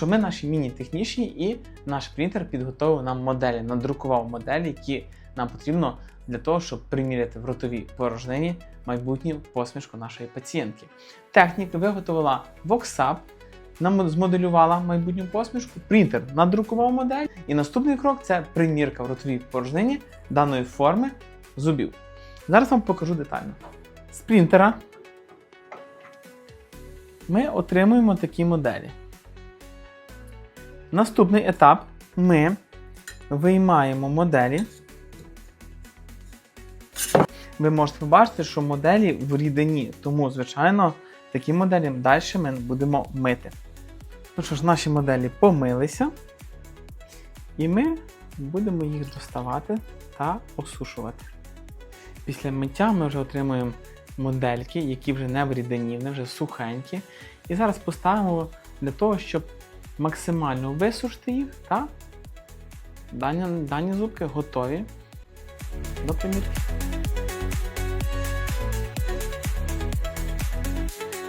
що ми наші міні-технічні і наш принтер підготовив нам моделі, надрукував моделі, які нам потрібно для того, щоб приміряти в ротовій порожнині майбутню посмішку нашої пацієнтки. Техніка виготовила воксап, нам змоделювала майбутню посмішку, принтер надрукував модель, і наступний крок це примірка в ротовій порожнині даної форми зубів. Зараз вам покажу детально. З принтера ми отримуємо такі моделі. Наступний етап ми виймаємо моделі. Ви можете побачити, що моделі в рідині, тому, звичайно, такі моделі далі ми будемо мити. Ну що ж, наші моделі помилися, і ми будемо їх доставати та осушувати. Після миття ми вже отримуємо модельки, які вже не в рідині, вони вже сухенькі. І зараз поставимо для того, щоб максимально висушити їх, та дані, дані зубки готові до примірки.